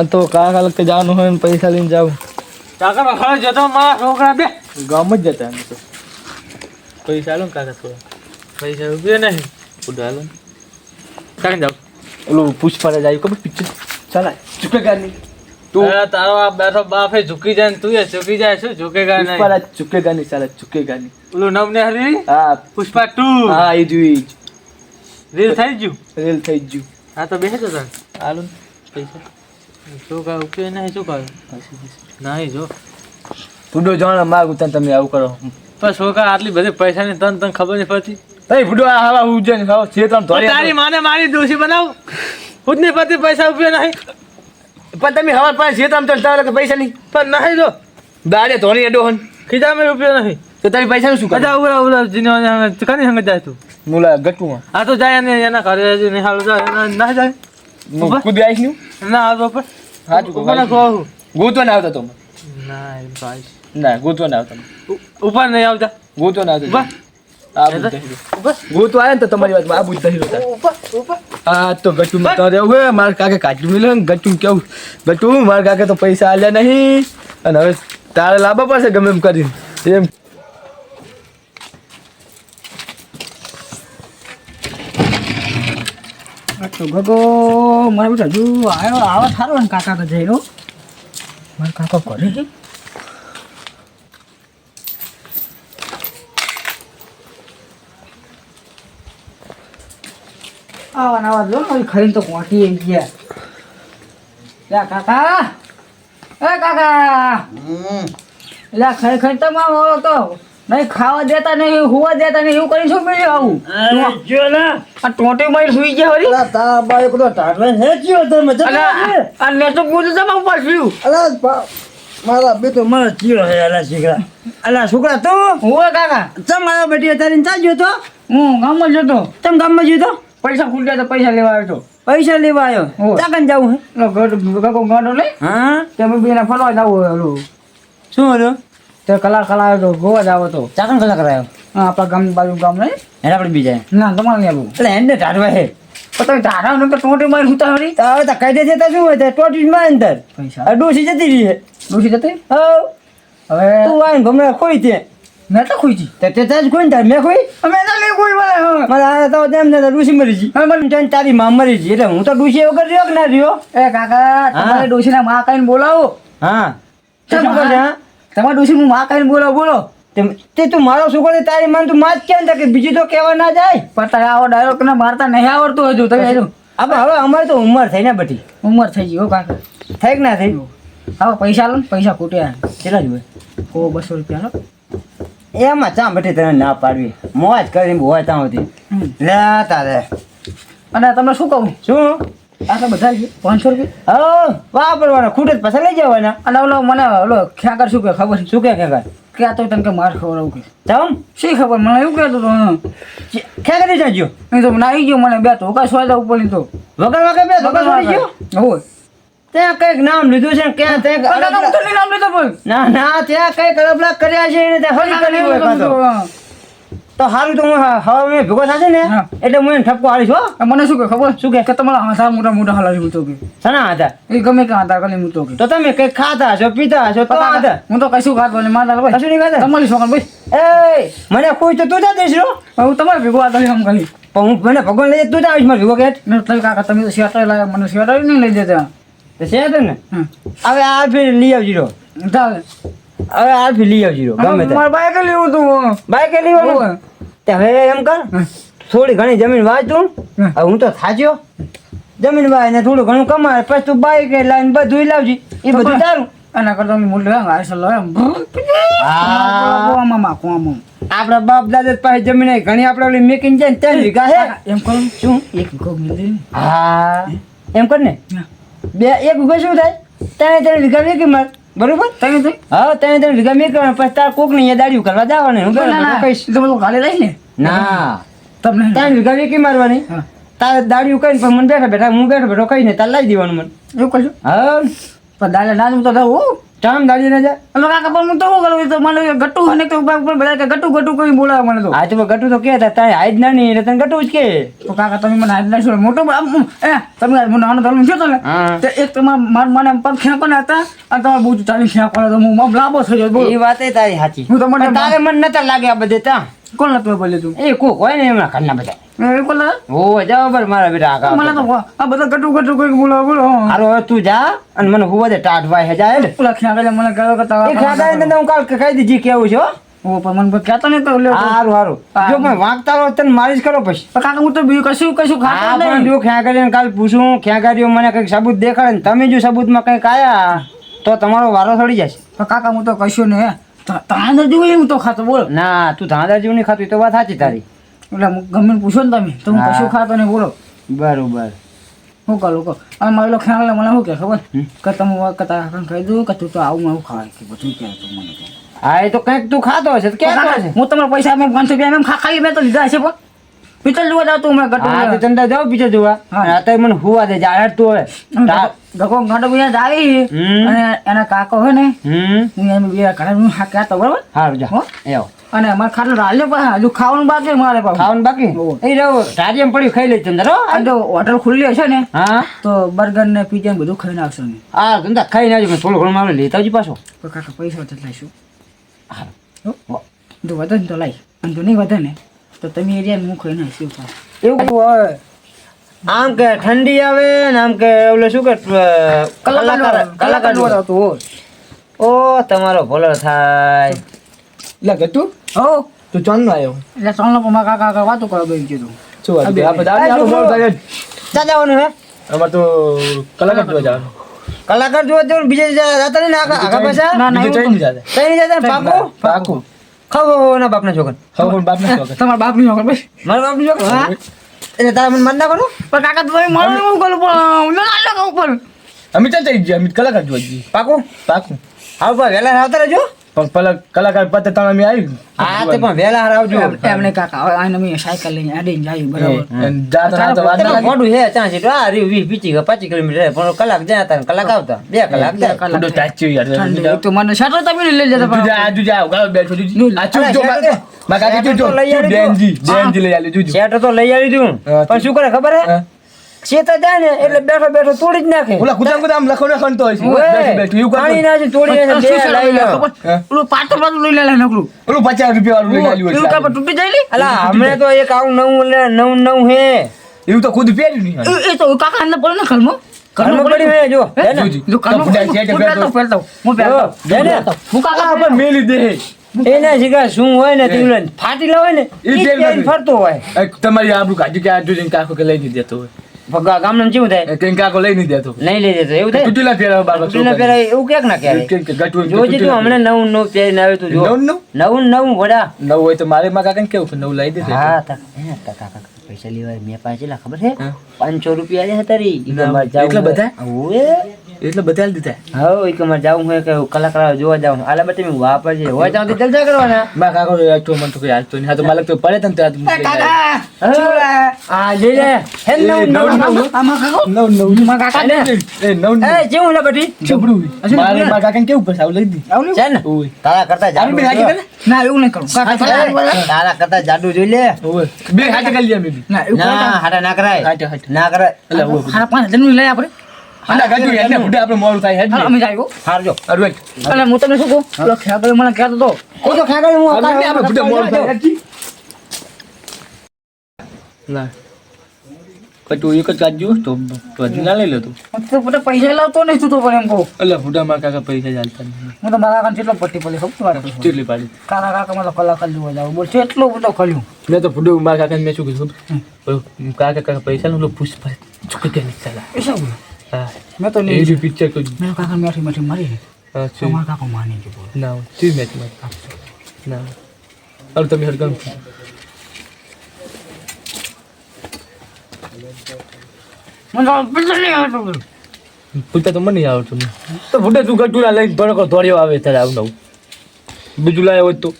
આ તો કાકા લગતે જવાનું હોય ને પૈસા લઈને જાવ. કાકા બખાડો જતો મારા છોકરા બે. ગામ જ જતા એમ તો. પૈસા લો કાકા થોડા. પૈસા રૂપિયા નહીં. ઉડા લો કાકા જાવ ઓલું પુષ્પરાજ આવ્યું ખબર પિક્ચર ચાલા ચૂકેગા નહીં. તું? તારો આ બેઠો બાપ એ ઝૂકી જાય તું એ ઝૂકી જાય શું ઝૂકેગા નહીં? પુષ્પરાજ ચૂકેગા નહીં ચાલા ચૂકેગા નહીં. ઓલું નામ ને હરી? હા. પુષ્પા ટુ. હા એ જોઈ. રીલ થઈ ગયું? રીલ થઈ ગયું. હા તો બેસે જતા હાલો ને. પૈસા. શું કહું? કે નહીં શું કહું? નહીં જો. ફૂડો જાણ માગું તને તમે આવું કરો. પણ છોકરા આટલી બધી પૈસાની તને તને ખબર નહીં પડતી. એ ફૂડો આ હવા ઉજે ખાવ છે તમ તારી માને મારી દોષી બનાવ. ખુદની પતિ પૈસા રૂપિયા નહીં. પણ તમે હવા પાસે છે તમ તો તારે કે પૈસા નહીં? પણ નહીં જો. દાડે ધોની અડો હન. ખીજા મેં રૂપિયા નહીં. તો તારી પૈસા શું કરે? અજા ઉરા ઉરા જીનો કની સંગ જાય તું? મુલા ગટુમાં. આ તો જાય ને એના ઘરે જાય ના જાય. કુદી આવીશ ના? આ પર કહું, ઉપર ના આવતા તો ના ભાઈ. ના ગોતવા ના આવતા ઉપર નહીં આવતા. ગોતવા ના. આવતા ગોતવા આવે ને તો તમારી વાત આ બુદ્ધ આ તો ગટુ તો રહેવું હે મારા કાકે કાચું મિલે ગટું કેવું. ગટુ મારા કાકે તો પૈસા આલ્યા નહીં. અને હવે તારે લાવવા પડશે ગમે એમ કરીને. એમ તો ગગો મારા બેટા હજુ આવ્યો આવો સારો ને કાકા તો જઈ મારા કાકો કરે છે. આવા નવા જો મારી ખરીને તો પહોંચી આવી ગયા. લે કાકા. એ કાકા. લે ખાઈ ખાઈ તો માં તો નહીં ખાવા દેતા નહીં હુવા દેતા નહીં એવું કરીને શું મળ્યું આવું? આ ટોટી મારી સુઈ ગયા હોરી અલા, આ મેં તો ગુજુ તમા ઉપર બાપુ અલા મારા બે તો મારા ચીરો હે અલા છોકરા. અલા છોકરા તું? હુવા કાકા? ચમ મારા બેટી તારીને ચા ગયો તો? હું ગામમાં જતો તમ ગામમાં ગયો તો? પૈસા ખૂટ્યા તો પૈસા લેવા આવ્યો હતો પૈસા લેવા આવ્યો. ચાકન જવું હે? ગગો ગાંડો લઈ હા? તમે બેના ફરવા જાવ શું હતું તે કલાક કલા આવ્યો તો ગોવા આવ્યો તો ચાકન કલાક કરાયો હા, આપણા ગામ બાજુ ગામ નહીં. એને આપણે બીજા. ના તમારે નહીં આવું. એટલે એને ઢાઢવા હે. તો તમે ધારા ને ટોટી મારી સુતા વળી તો હવે તો કાયદે છે તો શું હોય તો ટોટી માં અંદર. પૈસા. ડોસી જતી રહી ડોસી જતી? હા. હવે તું આવીને ગમે ખોઈ તે મેં તો ખૂટી તે. તે જ કોઈ ને તાર મેં ખોઈ? અમે ના લઈ કોઈ મને મારે આ તો તેમ ને ડોસી મરી ગઈ. હા, મને તારી માં મરી ગઈ. એટલે હું તો ડોસી વગર રહ્યો કે ના રહ્યો? એ કાકા તમારે ડોસીના માં કહીને બોલાવો. હા. તે શું હા. તમારે ડોસી હું માં કરીને બોલો બોલો. તે- તે મારો છોકરો છે, તારી માન તું માં જ કેમ કે બીજું તો કહેવા ના જાય? પણ તારે આવો ડાયરેક્ટ ને મારતા નહીં આવડતું હજુ તમે હજુ આપણે હવે અમારે તો ઉંમર થઈ ને બધી. ઉંમર થઈ ગઈ હો કાકા. થઈ કે ના થઈ? હવે પૈસા લો ને પૈસા ખૂટ્યા કેટલા જોઈએ? ઓ બસો રૂપિયા લો. એમાં ચા બેઠી તને ના પાડવી. મોજ કરીને હોય ત્યાં સુધી લે તારે. અને તમને શું કહું? શું? આ તો બધા જ પાંચસો રૂપિયા? હા વાપરવાના ખૂટે જ પાછા લઈ જવાના. અને ઓલો મને ઓલો ખ્યાકર શું કે ખબર છે? શું કે આ તો તને કે માર ખબર આવું કે શી ખબર? મને એવું કહેતો હતો. ખેગા નહીં જાજો નહીં તો મને આવી ગયો મને બે ધોકા સ્વાદ ઉપર લીધો વગર વગર બે વગર છોડી ગયો હોય ત્યાં કંઈક નામ લીધું છે ક્યાં ત્યાં નામ લીધો. ના ના ત્યાં કંઈક અલગ કર્યા છે એને ત્યાં હરી કરી હોય તો. હારું તો સારું તો હું હવે મેં ભેગો થશે ને એટલે હું એને ઠપકો હાલીશ હો. મને શું કે ખબર? શું કે? તમારા હાથા મોટા મોટા હલાવી મૂતો કે. સના હતા એ ગમે કે હાથા કલી મૂતો કે. તો તમે કઈ ખાતા હશો પીતા છો તો હાથા? હું તો કશું ખાતો ને મારા ભાઈ કશું નહીં ખાતા તમારી છોકરા ભાઈ? એ મને કોઈ તો તું જા દઈશ રો હું તમારે ભેગો આ આમ ખાલી. પણ હું મને ભગવાન લઈ તું જ આવીશ મારે ભેગો કેટ મેં તમે કાકા તમે તો સ્વેટર લાવ્યા મને સ્વેટર નહીં લઈ દેતા. છે ને? હમ. હવે આ ફેર લઈ આવજી ચાલે. હવે આ ફેર લઈ આવજી ગમે મારા બાઈક લેવું તું બાઈક લેવાનું? તે હવે એમ કર થોડી ઘણી જમીન વાંચ. તું હવે હું તો થાચ્યો. જમીન વાય ને થોડું ઘણું કમાય પછી તું બાઈક લાવીને બધું લાવજી. એ બધું તારું. એના કરતા મેં મૂળ લેવા આઈસર લાવ્યા હા. આમાં માખું આમાં આપણા બાપ દાદા પાસે જમીન ઘણી આપણે ઓલી મેકિંગ છે ને ત્યાં વીઘા હે. એમ કરું. શું? એક વિકો મિલી હા. એમ કર ને. બે એક વીઘો શું થાય? ત્રણ ત્રણ વીઘા વેકી માર. બરોબર? તમે તો હા તમે તમે ભેગા મેં કરવાનું પછી તાર કોક નહીં દાડી કરવા જવાનું હું ના, કહીશ તો લઈ ને. ના. તમને ત્રણ વીઘા મેકી મારવાની. તાર તારે ઉકાઈ મને બેઠા બેઠા હું બેઠો બેઠો કહીને તાર લાવી દેવાનું મને. એવું કશું? હા. પણ દાલે ના તો દઉં ચામ દાડી ના જાય. અમે કાકા પણ હું તો શું કરું? તો મને ગટુ અને તો ઉપર બધા કે ગટુ ગટુ કોઈ બોલાવે મને તો. આ તો ગટુ તો કે તા તારી ના નાની એટલે તને ગટુ જ કે. તો કાકા તમે મને આજ ના છો મોટો એ તમે નાનો ધર્મ થયો તો તે એક તમારા માર મને પગ પણ હતા અને તમારે બહુ ચાલી ખેંચવાના તો હું લાંબો થઈ ગયો એ વાત એ તારી સાચી. હું તો મને- તારે મને નતા લાગે આ બધે તા. કોણ નતું બોલે તું? એ કોક હોય ને એમના ઘરના બધા. એ કોણ લાગે? ઓ જાવ બર મારા બેટા આગા મને તો આ બધા કટુ કટુ કોઈ બોલો બોલો. હારો હવે તું જા અને મને હુવા દે ટાટ ભાઈ હે જાય ને ખેંચાલે મને કહ્યો કે એ તારા ને હું કાલ કહી દીધી કેવું છો ઓ પણ મને કહેતો નહીં તો. લે હારું. હારું જો પણ વાગતા રહો તને મારીશ કરો પછી કાકા હું તો બીજું કશું કશું પણ નહીં. જો કરીને કાલ પૂછું કર્યો મને કંઈક સબૂત દેખાડે ને તમે જો સબૂતમાં કંઈક આયા તો તમારો વારો સડી જશે. કાકા હું તો કશું નહીં તાને જેવું હું તો ખાતો બોલો. ના તું ધાંધા જેવું નહીં ખાતું એ તો વાત સાચી તારી. એટલે ગમે પૂછો ને તમે તો હું કશું ખાતો નહીં બોલો. બરોબર. શું કહું કહો અને મારો ખ્યાલ મને શું કહે ખબર. કે તમે કતા કહી દઉં કે તું તો આવું આવું ખાય કે બધું કહે તું મને હા એ તો કંઈક તું ખાતો હશે કે હું તમારા પૈસા મેં પાંચસો રૂપિયા મેં ખા ખાઈ મેં તો લીધા હશે પણ પિત્તળ જોવા જાવ તું મેં હા તો ગટુ જાવ બીજો જોવા. હા. તો મને હુવા દે જાહેર તું હવે. તા- ગગો ગાંડો બીજા આવી. અને એના કાકો હે ને હું એમ બે ઘરે હું હા કહેતો બરાબર? જા. હો? એ આવો. અને અમારે ખાટલો રાલ્યો પણ હજુ ખાવાનું બાકી મારે પાછું. ખાવાનું બાકી. એ રહો ટાઢીએમ પડ્યું ખાઈ લેજો ચંદર હો. આ જો હોટલ ખુલ્લી હશે ને હા. તો બર્ગર ને પીઝા બધું ખાઈ નાખશો ને હા ધંધા ખાઈ નાખજો થોડું ઘણું મારે લેતા આવજો પાછો. કાકા પૈસા વધારે લાવીશું હા. જો વધે ને તો લાવી અને તો નહીં વધે ને. તો તમે એરિયા હું ખાઈ નાખશું પાછું. એવું હોય. આમ કે ઠંડી આવે ને આમ કે ઓલે શું કે કલાકાર કલાકાર. આવતું ઓ તમારો ભોલો થાય. લે તું હો. તું નો આવ્યો એટલે ચાલો લોકો મારા કાકા કાકા વાતો કરવા બેસી કીધું. શું વાત આ આપણે દાદી જવાનું હે? અમાર તો કલાકાર જોવા જવાનું. કલાકાર જોવા જવાનું બીજે જતા નહીં ને આગા આગા પાછા? ના, ના, બીજે જઈ નહીં. જાતે. નહીં જતા પાકું? પાકું. ખાવો ના બાપના છોકરા હવે બાપના બાપ તમારા બાપની છોકરો બસ મારા બાપની છોકરા હા. એટલે તારા મને માર નાખવાનું? પણ કાકા તમે મારો હું કરું પણ ના ના કહું અમિત અમે ચાલ જઈ ગયા અમિત કલાકાર જોવા જઈએ. પાકું? પાકું. હા ભાઈ વહેલા આવતા રહેજો. પણ પેલા કલાકાર પતે તમે અમે આવી હા તે પણ વેલા આવજો. એમને કાકા આને મેં સાયકલ લઈને આડીને જાય બરાબર. અને જાતા તો વાત ના એટલે હે ત્યાં છે આ રી વીસ પચીસ કે પચીસ કિલોમીટર પણ કલાક જાય હતા કલાક આવતા. બે કલાક જાય. ફૂડો ટાચ્યો યાર. તો મને શટર તમે લઈ લેતા પણ જા, આ તું જા, ઉગાડો બેઠો તું. આ ચૂપ જો, અરે, મા- મા કાકા જો. બેનજી, બેનજી લઈ આલી, જોજો. શટર તો લઈ આવી દઉં પણ શું કરે ખબર હે. હા. જાય ને એટલે બેઠો બેઠો તોડી જ નાખે ઓલા ગુદામ ગુદામ લખો ને ખણતો હોય બેઠો બેઠું પાણી ના તોડી ને બે લઈ લે ઓલું પાટો પાટો લઈ લે નકરું ઓલું પચાસ રૂપિયા વાળું લઈ આલ્યું એવું હોય તૂટી જાય લી? અલા હમણે તો એક આવું નવું લે નવું નવું હે એવું તો ખુદ પહેર્યું નહીં એ- તો કાકા અંદર પડે ને ઘરમાં. ઘરમાં પડ્યું હે જો હે? હે ને? જોજો. જો ઘરમાં તો છે, પહેરતો, પહેરતો. હું પહેરતો. જો, ને. હું કાકા આ મેલી દે એના શિકાર શું હોય ને તે ફાટી લાવે ને. ફરતો હોય તમારી આબરૂ કાઢી કે આ જોઈને કાકો કે લઈ દેતો હોય ભગા ગામનું કેવું થાય? એ લઈ નહીં દેતો. નહીં લઈ જતો એવું થાય? તૂટેલા પહેરાવા બાબા તૂટીને પહેરાય એવું ક્યાંક ના કહેવાય. કેમ કે ગટુ એમ કે જોજે તું તૂટેલા હમણાં નવું નવું પહેરીને આવ્યો તું જો. નવું નવું? વડા. નવું હોય તો મારે માં કાકાને કેવું નવું લઈ દેશે હા તા કાકા પૈસા લેવા મેં પાસે કેટલા ખબર છે? પાંચસો રૂપિયા હતા ના, એટલા બધા? હોવે. એટલે બધા લઈ દીધા હા એક મારે જાવું હોય કે કલાકાર જોવા જાવું. આલા બટે મેં વાપરજે હોય ત્યાં તો જલસા કરવાના. માં કાકો તો મન તો કઈ નહીં. હા તો માલક તો પડે તને ત્યાં કાકા, આ જે લે. હે નવ નવ નવું, નવું નવું. આમાં કાકો? નવ નવમાં કાકા ને? એ નવ એ જેવું લે બટી. જબરું. મારે માં કાકા કેવું પડશે? સાવ લઈ દી. આવું છે ને. ઓય. તારા કરતા જાડું બે હાજી કરે ના? એવું નહીં કરું. કાકા તારા કરતા જાડું જોઈ લે. બે હાજી કરી લે બી. ના એવું ના હાડા ના કરાય. ના કરાય. એટલે પાંચ હજારનું લઈ આપણે. અંડા ગાજુ એટલે ફૂટે આપણે મોડું થાય હેડ અમે જાય હારજો. અરવે અને હું તમને શું કહું? પેલો ખેડૂત મને કહેતો હતો ઓ તો ખાગળ હું આપણે આપણે ફૂટે મોડું થાય. ના. કટુ એક જ કાઢજો તો બધું ના લઈ લે તું. પોતે પૈસા લાવતો નહીં તું તો પણ એમ કહું. એટલે ફૂટા કાકા પૈસા ચાલતા નહીં. હું તો મારા કાકા કેટલો પટ્ટી પડી ખબર કરું. કેટલી પાડી. કાકા કાકા મને બોલ એટલો બધો ખલ્યું? મેં તો ફૂટું મારા કાકાને મેં શું કીધું? કાકા કાકા પૈસા નું પુષ્પ ચૂકી એ શું મેં તો એ પિક્ચર તો મેં કાકા મેઠી મેઠી મારી છે. તો મારા કાકો માની ગયો ના હોય મેચ મેચમાં ના. હવે તમે હરગામ. તો. પૂછતા તો મને નહીં આવડતું તો ફૂટે તું ગટુ ના લઈને ભડકો ધોર્યો આવે ત્યારે આવું નવું બીજું લાવ્યો હોય તો.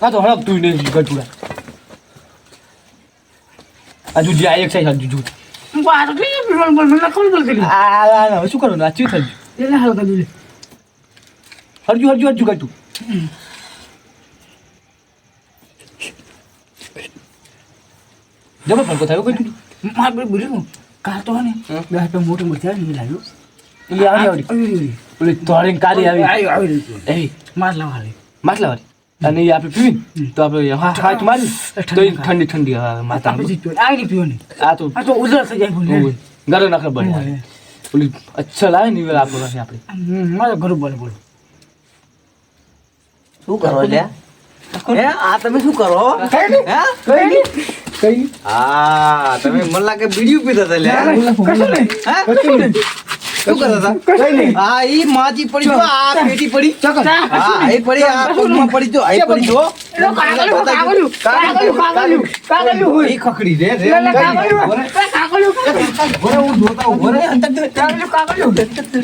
હા તો હળક નહીં ગટુડા હજુ જે આ એક સાઈડ હજુ જુ બાર કે બોલ બોલ મને કોણ બોલ કરી આ આ, આ, હવે શું કરવાનું? આ ચી થઈ ગયું. એટલે હાલ કરી હરજુ હરજુ હરજુ કાઢ તું. જબર પડકો થયો કઈ તું. માર બે બોલ્યું કાર તો ને બે તો મોટો મોટો ને લાગ્યો આવડી આવડી. આવી ઓલી તોડીને કાલી આવી આવી. આવી એવી. માર લાવ હાલે માટલા વાળી? અને એ આપણે પીવી તો આપણે હાથ મારી તો ઠંડી ઠંડી માતા આ તો આ તો થઈ જાય બોલ નાખે બને. પેલી અચ્છા લાવે ને આપણે પાસે આપણે મારો ઘર બોલે બોલો. શું કરો લ્યા? આ તમે શું કરો? હે? કઈ હા તમે મને લાગે બીડી પીતા હતા લ્યા. કશું નહીં. હે? કઈ નહીં. શું કરતા હતા? હા ઈ માજી પડી. જો આ પેટી પડી. હા એ પડી આ પગમાં પડી. જો આ જો. ખખડી રે રે હું જોતા ઊભો રે.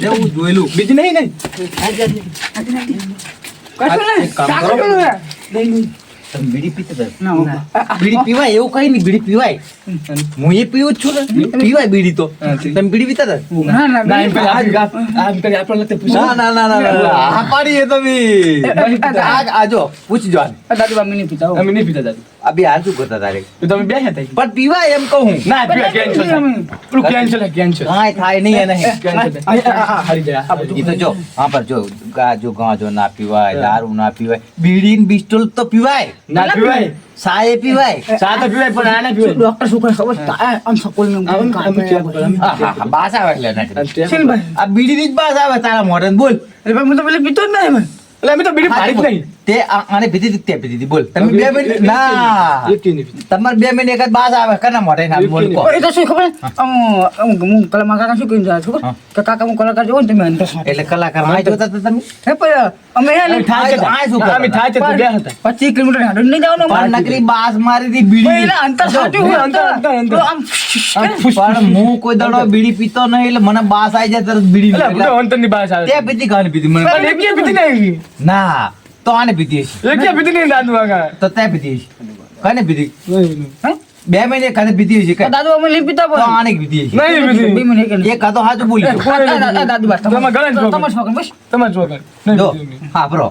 હું જોયેલું. બીજી નહીં નહીં. કશું નહીં. કામ કરો. બીડી પીતા બીડી પીવાય? એવું કઈ નહીં બીડી પીવાય. હું એ પીવું જ છું ને. પીવાય બીડી તો. તમે બીડી પીતા ના ના ના ના ના પાડીએ તમે આજો પૂછજો. દાદુ બા નહીં પીતા અમે નહીં પીતા દાદુ. આ બે હાલ શું કરતા તારે? તમે બે હતા પણ પીવાય એમ કહું હું. ના પીવા કેન્સલ પેલું કેન્સલ કેન્સલ હા થાય નહીં એને. કેન્સલ હારી જાય ઈ તો જો હા પર જો ગાજો ગાજો ના પીવાય દારૂ ના પીવાય. બીડી ને બિસ્ટોલ તો પીવાય. ના પીવાય. સાય પીવાય. સા તો પીવાય પણ આ ના પીવાય? ડોક્ટર શું કહે ખબર? આમ સકોલ ને આમ-. હા હા હા બાસ આવે એટલે આ બીડી ની જ બાસ આવે તારા મોઢે બોલ. અરે ભાઈ હું તો પેલે પીતો જ નહીં એટલે અમે તો બીડી પાડી જ નહીં. તે આને પીધી દીધી તે પીધી બોલ તમે બે મિનિટ ના તમારે બે મિનિટ એક જ બાસ આવે કના મોઢે ના બોલ. એ તો શું ખબર હું કલા મારા કાકા શું કહી જાય ખબર કે કાકા હું કલાકાર જોઉં ને તમે અંદર એટલે કલાકાર આ જોતા હતા તમે હે પણ અમે હે ને અમે ઠાક આ શું અમે ઠાક તો ગયા હતા પચીસ કિલોમીટર હાડું નહીં જવાનું પણ. નકરી બાસ મારી હતી બીડી એટલે અંતર સાચું હોય અંતર, અંતર, અંતર. આમ પણ હું કોઈ દડો બીડી પીતો નહીં એટલે મને બાસ આવી જાય તરત બીડી એટલે અંતરની બહાર આવે તે પીધી કાની પીધી મને પણ એકટીએ પીધી નહીં ના તો આને પીધી હશે. એકટીએ પીધી નહીં દાદુ વાગા તો તે પીધી હશે. કને પીધી? હે? બે મહિને કાને પીધી હશે કાંઈ? દાદુ અમે લઈ પીતા તો પણ આને પીધી હશે. નહીં બે પીધી મિનિટ કે નહીં. એક કાં બોલી દાદુ બસ. તમે ગળે તમે છોકરો. બસ. તમે છોકરા નહીં. હા બરો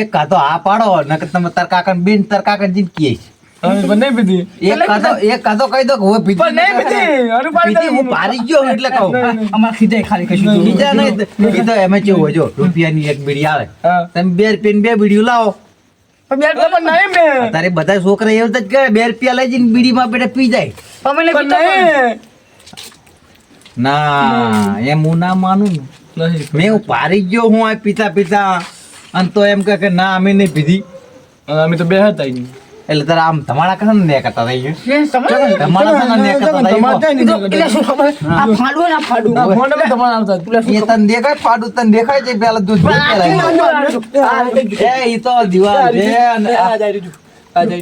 એક કાતો આ પાડો નકર તમે તાર કાકા બિન તાર કાકા જીન કીએ છે. પણ નહીં પીધી એક કાં એક કાં કહી દો કે હવે પીધી પણ નહીં પીધી. અરે પીધી હું પારી ગયો એટલે કહું. અમારે ખીજાય ખાલી કશું. બીજા નહીં. એ એમ કેવું હોય જો રૂપિયાની એક બીડી આવે. તમે બે રૂપિયાની બે બીડીઓ લાવો. પણ બે પણ નહીં મેં તારે બધા છોકરા એવું જ કરે બે રૂપિયા લઈ જઈને બીડીમાં પેટે પી જાય. ના એમ હું ના માનું મેં હું પારી ગયો હું આ પીતા પીતા અને તો એમ કે ના અમે નહીં પીધી. અમે તો બે હતા. એટલે તારા આમ તમારા કરે ને કરતા થઈ ગયું? એ સમજ? ને કરતા થઈ ગયું. એટલે શું ખબર? આ ફાડવું ને આ આ ફોન નંબર તમારે આવતા જ. એ તને દેખાય? ફાડું તને દેખાય છે પેલા દૂધ પેલા એ ઈ તો દિવાલ છે અને આ- જાય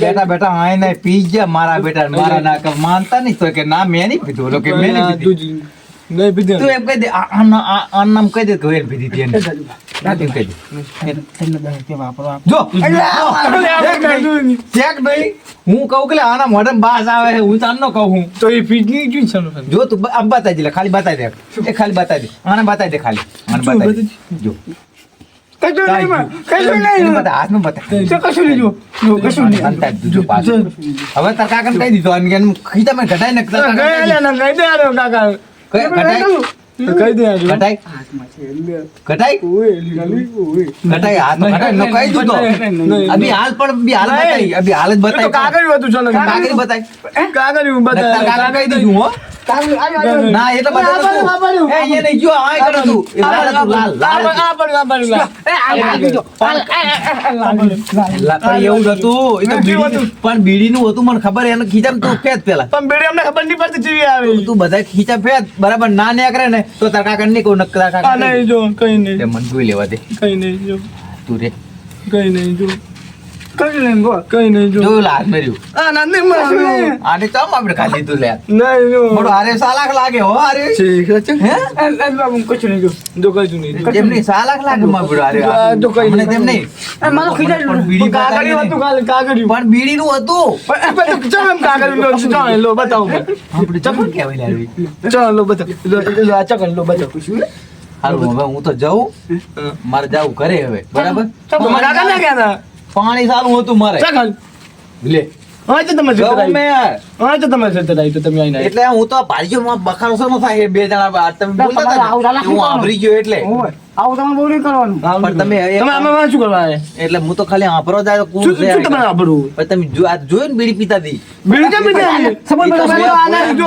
બેટા બેટા આય નહીં. પી ગયા મારા બેટા ને. મારા ના માનતા નહીં તો કે ના મેં નહીં પીધું. કે મેં નહીં પીધું. નહીં પીધી તું એમ કહી દે આ- નામ કહી દે કે ઓય પીધી એને. એમ કહી દે જો ચેક નહીં હું કહું કે આના મોઢે બાસ આવે છે હું તારનો કહું હું તો એ ફીજ નહીં છે જો તું આમ બતાવી દે ખાલી બતાવી દે એ ખાલી બતાવી દે આને બતાવી દે ખાલી આને બતાવી દે જો કશું નહીં કશું નહીં બતાવ, હાથમાં બતાવ. કશું નહીં જો જો, કશું નહીં અંતાઈ દીધું પાછું. હવે તાર કાકાને કહી દીધો અને એનું ઘટાઈ નાખતા ને દે હાથ ન અભી હાલ પણ હાલ બતાવી અભી હાલ જ બતાવી કાગળિયું હતું ચલો. કાગળિયું તાર બતાવે. કહી દીધું હો. ના એ તો બતાવી એ એ નહીં જો આ કરો તું. લાલ લાલ લાલ આ પડ્યું, આ પડ્યું, લા. એ આ લાગી જો આ આ- આ- આ લાગી જો. લા, પણ એવું જ હતું એ તો બીડી પણ બીડીનું હતું મને ખબર એને ખીચા તું ફેત પેલા. પણ બીડી અમને ખબર નહીં પડતી જીવી આવે. તું બધા ખીચા ફેત બરાબર ના ને કરે ને તો તાર કાકા નહીં કહું આ કાકા નહીં જો કઈ નહીં. મને જોઈ લેવા દે. કઈ નહીં જો. તું રે. કઈ નહીં જો. કરી લે બોલ કઈ નહીં જો. જોયું લા મેર્યું. આ ના નહીં મારું આને ચમ આપણે ખાલી તું લે? નહીં જો. મોટો હારે સાલાક લાગે હો હારે. ઠીક છે હે? એ બાબુ કશું નહીં જો. જો કઈ તું નહીં એમની સાલાક લાગે મારું બડો આ જો કઈ નહીં. તેમ નહીં. મારો પણ બીડી કાગળિયું હતું કાલ કાગળિયું. પણ બીડીનું હતું. પણ ચમ એમ કાગળિયું? લો ચાલ લો બતાવો. આપણે ચમ કહેવાય લે આવી ચાલ લો બતાવો. લો આ ચકન લો બતાવો. હારું હવે હું તો જાઉં. મારે જાવું ઘરે હવે. બરાબર? તમારા કાકા ના ગયા પાણી સારું હતું મારે. ચકન લે. હા તો તમે જતા જાઉં રહી મેં હા તો તમે તો એટલે હું તો ભારીઓમાં બખારો શેનો થાય બે જણા. તમે બોલતા હતા હું આવરી ગયો એટલે. આવું તમે બહુ નહીં કરવાનું. પણ તમે તમે આમાં શું કરવા એટલે હું તો ખાલી આંભરો જાય કુ શું છે શું તમે આભરું? પણ તમે જો આ જોયું ને બીડી પીતા દી? બીડી કેમ પીતા આયા? સબૂત ઈ જો.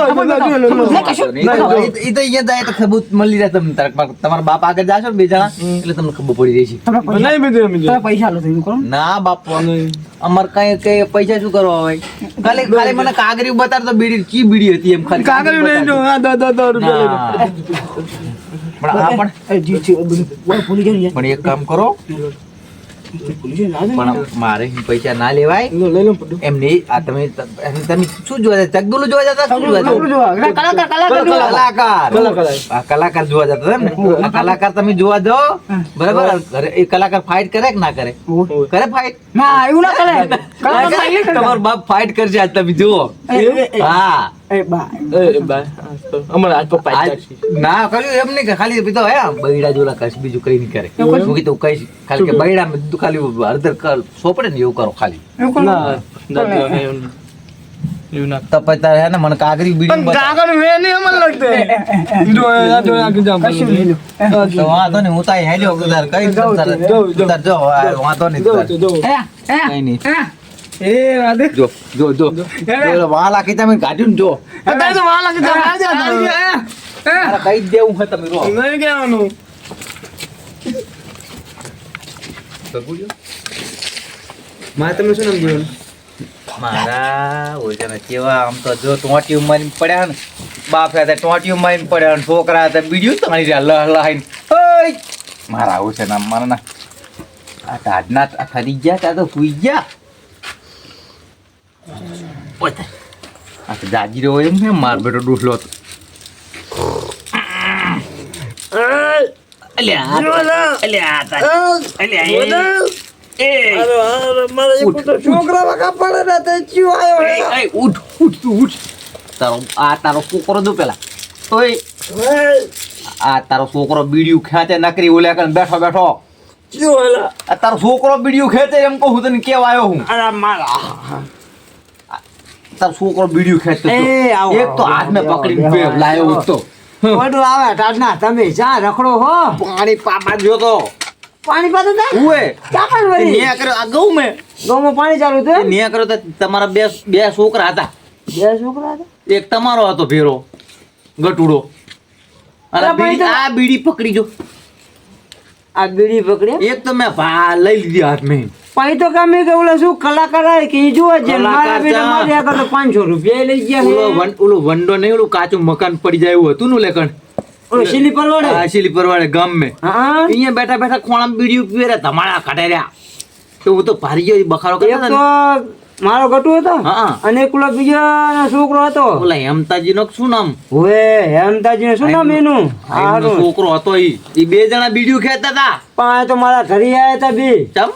ઈ તો- અહીંયા જાય તો સબૂત મળી જાય તમને. તારા- તમારા બાપ આગળ જાશો ને બે જણા એટલે તમને ખબર પડી જશે તમે નહીં એમ તમે પૈસા લો થયું કરો. ના બાપ અમાર કઈ કઈ પૈસા શું કરવા હોય? ખાલી ખાલી મને કાગરી બતાડ તો બીડી ચી બીડી હતી એમ ખાલી? કાગરી નહીં જો હા દસ દસ દસ રૂપિયા. પણ આ પણ પણ એક કામ કરો. પણ મારે પૈસા ના લેવાય. એમ નહીં આ તમે તમે શું જોવા જતા? ચકદુલું જોવા જતા? શું જોવા જતા? કલાકાર કલાકાર જોવા. કલાકાર. કલાકાર. આ કલાકાર જોવા જતા એમ ને આ કલાકાર તમે જોવા જાઓ બરાબર? એ કલાકાર ફાઇટ કરે કે ના કરે? કરે ફાઇટ ના એવું ના કરે. તમારો બાપ ફાઇટ કરશે આજ તમે જુઓ. હા. હા, તો અમારા હાથ પપ્પા આજ- જ ચાલશે. ના કર્યું એમ નહીં કે ખાલી પીતો હે બૈડા જોલા કશ બીજું કઈ નહીં કરે હું કીધું કઈ ખાલી કે બૈડા માં તું ખાલી હળદર કર સોપડે ને એવું કરો ખાલી એવું કરો. ના, ના, ના, એવું નહીં. એવું ના. તો તારે હે ને મને કાગરી બીડી નહીં લાગતું. જો, જો, તો વાંધો નહીં હું તારી હેલ્યો તારે કઈ તારે જો વાંધો. હે, હે, કઈ નહીં. એ, જો જો જો. તમે કાઢ્યું જો. તો. મારે કઈ દેવું છે તમે રો. નહીં કહેવાનું. મારે તમે શું નામ બોલ્યું? મારા ઓજાને કેવા આમ તો જો ટોટી મારીને પડ્યા ને. બાપ હતા ટોટી પડ્યા ને છોકરા હતા બીડીયું તો મારી રહ્યા લહ લહાઈને. ઓય! મારા આવું છે ને આમ મારા ના આ ટાઢના આ ફરી ગયા ત્યાં તો સુઈ ગયા. આ તો જાજી રહ્યો એમ ને માર બેટો ડૂસલો હતો અલ્યા અલ્યા અલ્યા એ છોકરા વગા પડે ને તે ચિયો આયો હે. એ, એ, ઉઠ ઉઠ તું તારો આ તારો છોકરો જો પેલા ઓય આ તારો છોકરો બીડીયું ખેંચે નકરી ઓલ્યા કરીને બેઠો બેઠો તારો છોકરો બીડીયું ખેંચે એમ કહું તને કેવાયો હું મારા. તારો છોકરો બીડીયું ખેંચતો એક તો આવો, પકડી લાયો હતો ઓડું આવે ટાટના તમે જા રખડો હો. પાણી પાપા જોતો પાણી પાતો તા? ઉએ ચા વરી ને કરો આ ગૌ મે. ગૌ માં પાણી ચાલુ હતું ન્યા કરો તો તમારા બે બે છોકરા હતા. બે છોકરા હતા? એક તમારો હતો ભેરો ગટુડો. અરે બીડી- તો- આ બીડી પકડી જો. આ બીડી પકડી એક તો મેં ભા લઈ લીધી હાથ મેં પછી તો કામ કે ઓલા શું કલાકાર આવે કે જો જ મારા બેટા ચા. મારે આગળ તો પાંચસો રૂપિયા લઈ ગયા ઓલો ઓલો વંડો નહીં ઓલું કાચું મકાન પડી જાય એવું હતું નું લેકણ ઓલો સ્લીપર આ હા શીલીપર વાળે ગામ મે હા. અહીંયા બેઠા બેઠા ખોણા બીડી પીવે કાઢે રહ્યા. તો હું તો ભારી ગયો બખારો કર્યો તો. મારો ગટુ હતો અને એકલો બીજો છોકરો હતો. ઓલા હેમતાજી નો શું નામ? ઓએ હેમતાજી ને શું નામ એનું? હારું. છોકરો હતો ઈ. ઈ બે જણા બીડિયું ખેતા હતા. પણ તો મારા ઘરે આયા હતા બે. ચમ?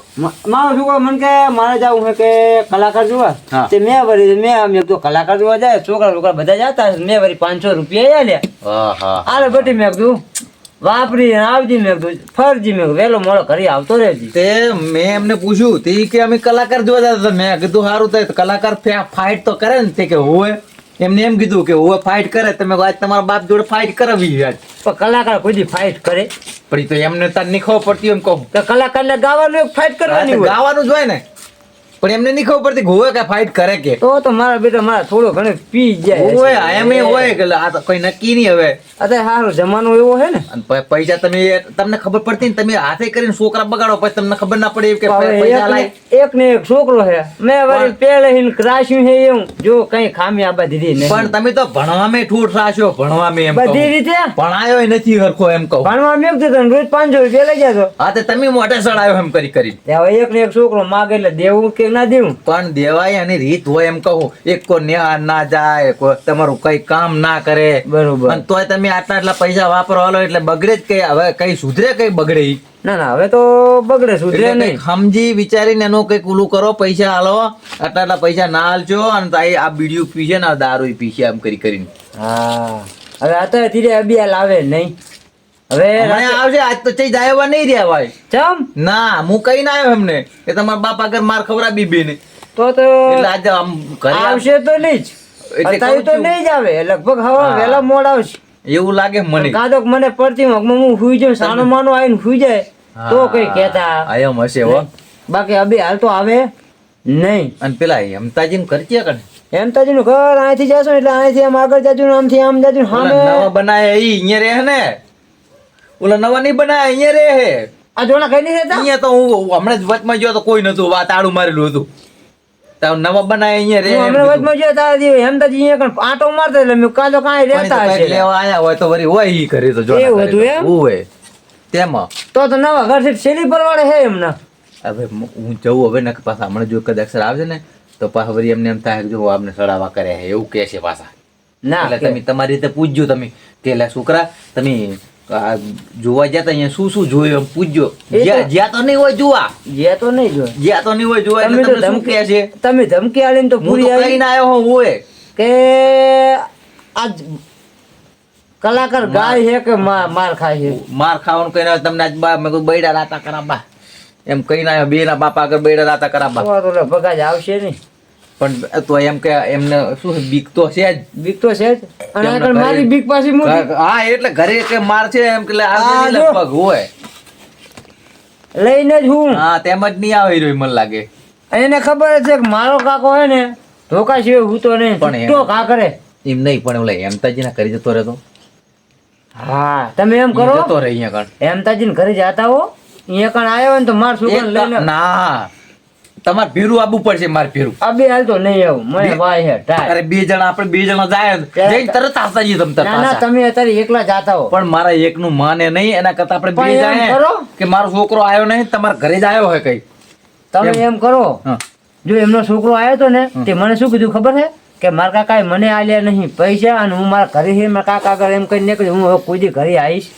મારો છોકરો મને કે મારે જાવું છે કે કલાકાર જોવા? તે મેં ભરી મેં આમ તો કલાકાર જોવા જાય છોકરા છોકરા બધા જતા મેં ભરી પાંચસો રૂપિયા લે આલે બટી મેં કીધું. વાપરી આવજી મેં ફરજી મેં વેલો મોડો કરી આવતો રહેજી. તે મેં એમને પૂછ્યું તે કે અમે કલાકાર જોવા જતા હતા. મેં કીધું સારું થાય તો કલાકાર ફાઇટ તો કરે ને તે કે હોય એમને એમ કીધું કે હું ફાઇટ કરે તમે આજ તમારા બાપ જોડે ફાઇટ કરાવી આજ. પણ કલાકાર કોઈ ફાઇટ કરે? પણ તો એમને તાર નીખવા પડતી એમ કહું. કલાકારને કલાકાર ગાવાનું ફાઇટ કરવાની ગાવાનું જ હોય ને. પણ એમને નહીં ખબર પડતી ગોવે કે ફાઇટ કરે કે? તો તો મારા બેટા મારા થોડો ઘણો પી જાય હોય એમ હોય કે આ તો કોઈ નક્કી નહીં હવે. અત્યારે હારો જમાનો એવો હે ને. પૈસા તમે તમને ખબર પડતી ને તમે હાથે કરીને છોકરા બગાડો પછી તમને ખબર ના પડે કે પૈસા લાય. એક ને એક છોકરો હે મેં વળી પેલે હિન ક્રાશ્યું હે એવું. જો કઈ ખામી આબા દીધી નહીં. પણ તમે તો ભણવામાં ઠૂઠ રાખ્યો મે એમ. બધી રીતે? ભણાયો નથી હરખો એમ કહું. ભણવા મેં કીધું રોજ પાંચસો રૂપિયા લઈ જતો હા તે તમે મોઢે સડાયો એમ કરી કરી એક ને એક છોકરો માગે એટલે દેવું કે ના દેવું. પણ દેવાય એની રીત હોય એમ કહું. એક કો ન્યા ના જાય તમારું કઈ કામ ના કરે. બરોબર. અને તોય તમે આટલા આટલા પૈસા વાપરો એટલે બગડે જ કઈ. હવે કઈ સુધરે કઈ બગડે ના ના હવે તો બગડે સુધરે નહીં. સમજી વિચારીને એનું કંઈક ઉલું કરો પૈસા હાલો. આટલા આટલા પૈસા ના હાલજો અને તાઈ આ બીડીયું પીશે ને દારૂ પીશે એમ કરી કરીને. હા. હવે અત્યારે ધીરે અબિયા આવે નહીં. હવે આવશે આજ તો ચઈ જાય એવા નહીં રહ્યા ભાઈ ચમ? ના હું કઈ ના આવ્યો એમને કે તમારા બાપ આગળ માર ખવડા બીબી ને તો તો એટલે આમ ઘરે આવશે તો નહીં જ. એટલે તો નહીં જ આવે લગભગ હવે વેલા મોડ આવશે. એવું લાગે મને. કાં તો મને પડતી માં હું હુઈ જાઉં સાનો માનો આવીને હુઈ જાય તો કઈ કહેતા. આયમ હશે હો. બાકી અબી હાલ તો આવે. નહીં. અને પેલા અમતાજી કરતી કરે એમ તાજી નું ઘર અહીંથી જશો એટલે અહીંથી આમ આગળ જાજુ આમથી આમ જાજુ હા ઓલા સામે. નવા બનાયા ઈ અહીંયા રહે ને? ઓલા નવા નહીં બનાય અહીંયા રે હે. આ જોડા કઈ નહીં રહેતા? અહીંયા તો હું હમણાં જ વચમાં ગયો તો કોઈ નતું વાત આડું મારેલું હતું. તો નવા બનાયા અહીંયા રહે હમણાં કીધું. વચમાં જોયા તારા જેવી હેમતાજી અહીંયા કણ આંટો મારતા એટલે મેં કાં કાંઈ પણ એ તો રહેતા હશે. લેવા આયા હોય તો વળી હોય ઈ કરે તો એવું હતું એમ? હોય તેમાં. તો તો નવા ઘર છે હે એમના? હવે હું જવું હવે ને પાછા હમણાં જો કદાચ આવશે ને તો પાછા વળી એમને એમ થાય જો સડાવા કરે છે એવું કહે છે પાછા. ના એટલે તમે તમારી રીતે પૂછજો તમે કે છોકરા તમે જોવા જતા અહીંયા શું શું જોયું એમ પૂછજો. જ્યાં તો નહીં હોય જોવા. જ્યાં તો નહીં જોવા જ્યાં તો નહીં હોય જોવા તમે એટલે તો શું કહે છે? તમે ધમકી આલીને તો પૂરી તો આવી આવ્યો હું હોય કે આજ કલાકાર ગાય છે કે માર ખાય છે? માર ખાવાનું કહીને તમને આજ બા મેં બૈડા રાતા કરાબા. એમ કહીને આવ્યો બે ના બાપા આગળ બૈડા રાતા કરાબા. ભગા જ આવશે નહીં. પણ તો એમ કે એમને શું બીક તો છે જ બીક તો છે જ. અને આગળ મારી બીક પાછી મોટી. હા એટલે ઘરે કે માર છે એમ કે આ. લગભગ હોય. લઈને જ હું. હા તેમ જ નહીં આવી રહ્યો મને લાગે. એને ખબર છે કે મારો કાકો હોય ને ધોકા સિવાય હું તો નહીં પણ તો કા કરે. એમ નહીં પણ ઓલા હેમતાજી ના કરી જતો રહેતો. હા તમે એમ કરો. જતો રહે અહીંયા કણ હેમતાજી ઘરે જતા હો. અહીંયા કણ આવ્યો હોય ને તો માર શું લઈને ના. તમારે ભેરું આવવું પડશે મારે ભેરું. આ બે હાલ તો નહીં આવું. મને ભાઈ હે અરે બે જણા આપણે બે જણા જાય જઈને તરત આવતા જઈએ તમ તરત ના તમે અત્યારે એકલા જાતા હો. પણ મારા એકનું માને નહીં એના કરતા આપણે બે જાય. કે મારો છોકરો આવ્યો નહીં તમારા ઘરે જ આવ્યો હોય કઈ. તમે એમ. કરો. જો એમનો છોકરો આવ્યો તો ને તે મને શું કીધું ખબર છે કે મારા કાકાએ મને આલ્યા નહીં પૈસા અને હું મારા ઘરે છે મારા કાકા આગળ એમ કઈ નીકળી હું હવે કોઈ દી ઘરે આવીશ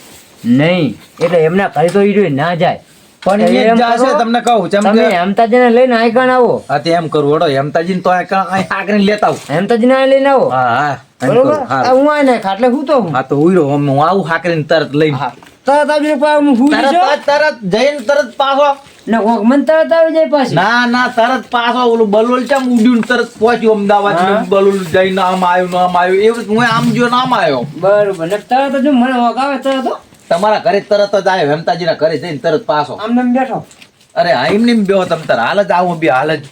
નહીં. એટલે એમના ઘરે તો એ ના જાય. પણ એ જાશે તમને કહું જેમ તમે હેમતાજી ને લઈને આઈકણ આવો. હા તે એમ કરું હડો હેમતાજીને તો આ આગળ લેતા આવું. હેમતાજી ને લઈને આવો. હા હા બરોબર? કરું, હા. આ હું આય નાખ હું તો હા તો ઉઈરો હું હું આવું હાકરીને તરત લઈને. તરત પાછો હું તરત જશો. તરત જઈને તરત પાછો. ને કોક મને તરત આવી જાય પાછી. ના ના તરત પાછો ઓલું બલોલ ચમ ઉડ્યું તરત પહોંચ્યું અમદાવાદ ને. બલોલ જઈને આમ આવ્યું ને આમ આવ્યું. એવું હું આમ જો ને આમ આવ્યો. બરોબર. તરત જ મને વગાવે તરત. તમારા ઘરે તરત જ આવ્યો હેમતાજીના ઘરે જઈને તરત પાછો. આમ ને આમ બેઠો. અરે હા એમ ને એમ બેહો તમ તાર. હાલ જ આવું બી હાલ જ.